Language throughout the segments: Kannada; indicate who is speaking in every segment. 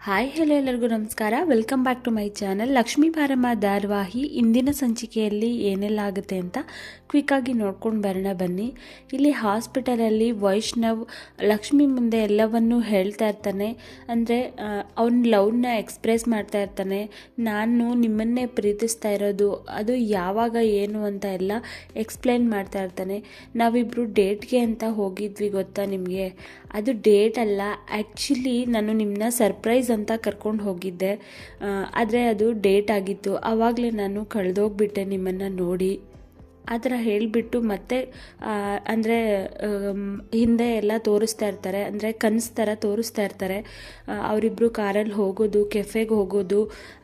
Speaker 1: ಹಾಯ್ ಹೇಳೋ ಎಲ್ಲರಿಗೂ ನಮಸ್ಕಾರ. Welcome back to my channel Lakshmi Baramma ಧಾರವಾಹಿ ಇಂದಿನ ಸಂಚಿಕೆಯಲ್ಲಿ ಏನೆಲ್ಲ ಆಗುತ್ತೆ ಅಂತ ಕ್ವಿಕ್ಕಾಗಿ ನೋಡ್ಕೊಂಡು ಬರೋಣ ಬನ್ನಿ. ಇಲ್ಲಿ ಹಾಸ್ಪಿಟಲಲ್ಲಿ ವೈಷ್ಣವ್ ಲಕ್ಷ್ಮಿ ಮುಂದೆ ಎಲ್ಲವನ್ನೂ ಹೇಳ್ತಾ ಇರ್ತಾನೆ. ಅಂದರೆ ಅವನ ಲವ್ನ ಎಕ್ಸ್ಪ್ರೆಸ್ ಮಾಡ್ತಾ ಇರ್ತಾನೆ. ನಾನು ನಿಮ್ಮನ್ನೇ ಪ್ರೀತಿಸ್ತಾ ಇರೋದು, ಅದು ಯಾವಾಗ ಏನು ಅಂತ ಎಲ್ಲ ಎಕ್ಸ್ಪ್ಲೈನ್ ಮಾಡ್ತಾ ಇರ್ತಾನೆ. ನಾವಿಬ್ಬರು ಡೇಟ್ಗೆ ಅಂತ ಹೋಗಿದ್ವಿ ಗೊತ್ತಾ ನಿಮಗೆ? ಅದು ಡೇಟ್ ಅಲ್ಲ. ಆ್ಯಕ್ಚುಲಿ ನಾನು ನಿಮ್ಮನ್ನ ಸರ್ಪ್ರೈಸ್ ಅಂತ ಕರ್ಕೊಂಡು ಹೋಗಿದ್ದೆ. ಆದರೆ ಅದು ಡೇಟ್ ಆಗಿತ್ತು. ಆವಾಗಲೇ ನಾನು ಕಳೆದೋಗ್ಬಿಟ್ಟೆ ನಿಮ್ಮನ್ನು ನೋಡಿ. ಆ ಥರ ಹೇಳಿಬಿಟ್ಟು ಮತ್ತೆ ಅಂದರೆ ಹಿಂದೆ ಎಲ್ಲ ತೋರಿಸ್ತಾ ಇರ್ತಾರೆ. ಅಂದರೆ ಕನ್ಸು ಥರ ತೋರಿಸ್ತಾ ಇರ್ತಾರೆ. ಅವರಿಬ್ಬರು ಕಾರಲ್ಲಿ ಹೋಗೋದು, ಕೆಫೆಗೆ ಹೋಗೋದು,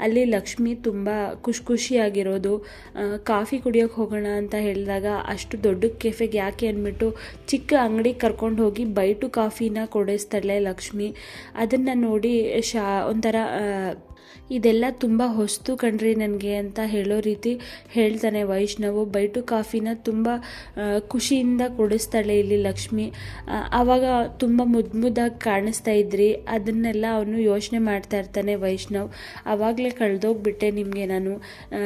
Speaker 1: ಅಲ್ಲಿ ಲಕ್ಷ್ಮಿ ತುಂಬ ಖುಷಿ ಖುಷಿಯಾಗಿರೋದು ಕಾಫಿ ಕುಡಿಯೋಕ್ಕೆ ಹೋಗೋಣ ಅಂತ ಹೇಳಿದಾಗ ಅಷ್ಟು ದೊಡ್ಡ ಕೆಫೆಗೆ ಯಾಕೆ ಅಂದ್ಬಿಟ್ಟು ಚಿಕ್ಕ ಅಂಗಡಿಗೆ ಕರ್ಕೊಂಡು ಹೋಗಿ ಬೈಟು ಕಾಫಿನ ಕೊಡಿಸ್ತಾಳೆ ಲಕ್ಷ್ಮಿ. ಅದನ್ನು ನೋಡಿ ಶಾ, ಒಂಥರ ಇದೆಲ್ಲ ತುಂಬ ಹೊಸ್ತು ಕಣ್ರಿ ನನಗೆ ಅಂತ ಹೇಳೋ ರೀತಿ ಹೇಳ್ತಾನೆ ವೈಷ್ಣವು. ಬೈಟು ಕಾಫಿನ ತುಂಬ ಖುಷಿಯಿಂದ ಕೊಡಿಸ್ತಾಳೆ ಇಲ್ಲಿ ಲಕ್ಷ್ಮಿ. ಆವಾಗ ತುಂಬ ಮುದ್ದು ಕಾಣಿಸ್ತಾ ಇದ್ರಿ. ಅದನ್ನೆಲ್ಲ ಅವನು ಯೋಚನೆ ಮಾಡ್ತಾ ಇರ್ತಾನೆ ವೈಷ್ಣವ್. ಆವಾಗಲೇ ಕಳೆದೋಗ್ಬಿಟ್ಟೆ ನಿಮಗೆ ನಾನು.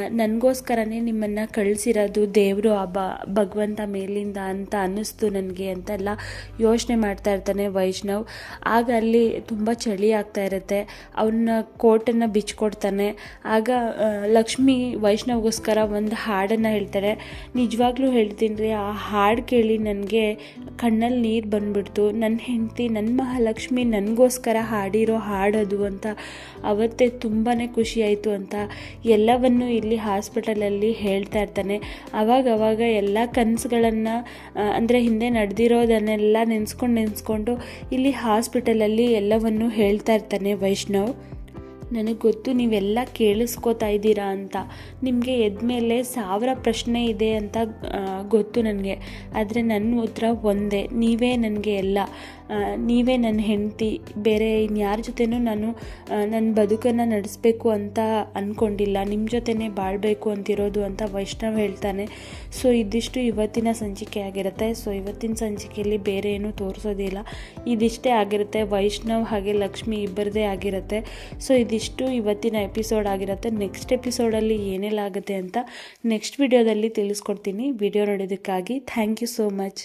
Speaker 1: ನನಗೋಸ್ಕರನೇ ನಿಮ್ಮನ್ನು ಕಳಿಸಿರೋದು ದೇವರು, ಆ ಭಗವಂತ ಮೇಲಿಂದ ಅಂತ ಅನ್ನಿಸ್ತು ನನಗೆ ಅಂತೆಲ್ಲ ಯೋಚನೆ ಮಾಡ್ತಾ ಇರ್ತಾನೆ ವೈಷ್ಣವ್. ಆಗ ಅಲ್ಲಿ ತುಂಬ ಚಳಿ ಆಗ್ತಾ ಇರುತ್ತೆ. ಅವನ ಕೋಟನ್ನು ಬಿಚ್ಕೊಡ್ತಾನೆ. ಆಗ ಲಕ್ಷ್ಮಿ ವೈಷ್ಣವ್ಗೋಸ್ಕರ ಒಂದು ಹಾಡನ್ನು ಹೇಳ್ತಾರೆ ನಿಜವಾಗ್ಲೂ ಹೇಳ್ತೀನಿ ರೀ, ಆ ಹಾಡು ಕೇಳಿ ನನಗೆ ಕಣ್ಣಲ್ಲಿ ನೀರು ಬಂದ್ಬಿಡ್ತು. ನನ್ನ ಹೆಂಡತಿ ನನ್ನ ಮಹಾಲಕ್ಷ್ಮಿ ನನಗೋಸ್ಕರ ಹಾಡಿರೋ ಹಾಡದು ಅಂತ ಅವತ್ತೇ ತುಂಬಾ ಖುಷಿಯಾಯಿತು ಅಂತ ಎಲ್ಲವನ್ನು ಇಲ್ಲಿ ಹಾಸ್ಪಿಟಲಲ್ಲಿ ಹೇಳ್ತಾ ಇರ್ತಾನೆ. ಅವಾಗ ಅವಾಗ ಎಲ್ಲ ಕನಸುಗಳನ್ನು ಅಂದರೆ ಹಿಂದೆ ನಡೆದಿರೋದನ್ನೆಲ್ಲ ನೆನೆಸ್ಕೊಂಡು ನೆನೆಸ್ಕೊಂಡು ಇಲ್ಲಿ ಹಾಸ್ಪಿಟಲಲ್ಲಿ ಎಲ್ಲವನ್ನು ಹೇಳ್ತಾ ಇರ್ತಾನೆ ವೈಷ್ಣವ್. ನನಗೆ ಗೊತ್ತು ನೀವೆಲ್ಲ ಕೇಳಿಸ್ಕೋತಾ ಇದ್ದೀರಾ ಅಂತ. ನಿಮಗೆ ಎದ್ಮೇಲೆ ಸಾವಿರ ಪ್ರಶ್ನೆ ಇದೆ ಅಂತ ಗೊತ್ತು. ನನಗೆ, ಆದರೆ ನನ್ನ ಉತ್ತರ ಒಂದೇ, ನೀವೇ ನನಗೆ ಎಲ್ಲ. ನೀವೇ ನನ್ನ ಹೆಂಡತಿ, ಬೇರೆ ಇನ್ಯಾರ ಜೊತೆನೂ ನಾನು ನನ್ನ ಬದುಕನ್ನು ನಡೆಸಬೇಕು ಅಂತ ಅಂದ್ಕೊಂಡಿಲ್ಲ ನಿಮ್ಮ ಜೊತೆನೇ ಬಾಳಬೇಕು ಅಂತಿರೋದು ಅಂತ ವೈಷ್ಣವ್ ಹೇಳ್ತಾನೆ. ಸೊ, ಇದಿಷ್ಟು ಇವತ್ತಿನ ಸಂಚಿಕೆ ಆಗಿರುತ್ತೆ. ಸೊ, ಇವತ್ತಿನ ಸಂಚಿಕೆಯಲ್ಲಿ ಬೇರೆ ಏನೂ ತೋರಿಸೋದಿಲ್ಲ ಇದಿಷ್ಟೇ ಆಗಿರುತ್ತೆ. ವೈಷ್ಣವ್ ಹಾಗೆ ಲಕ್ಷ್ಮಿ ಇಬ್ಬರದೇ ಆಗಿರುತ್ತೆ. ಸೊ, ಇದಿಷ್ಟು ಇವತ್ತಿನ ಎಪಿಸೋಡ್ ಆಗಿರುತ್ತೆ. ನೆಕ್ಸ್ಟ್ ಎಪಿಸೋಡಲ್ಲಿ ಏನೆಲ್ಲ ಆಗುತ್ತೆ ಅಂತ ನೆಕ್ಸ್ಟ್ ವಿಡಿಯೋದಲ್ಲಿ ತಿಳಿಸ್ಕೊಡ್ತೀನಿ. Video ನೋಡೋದಕ್ಕಾಗಿ thank you so much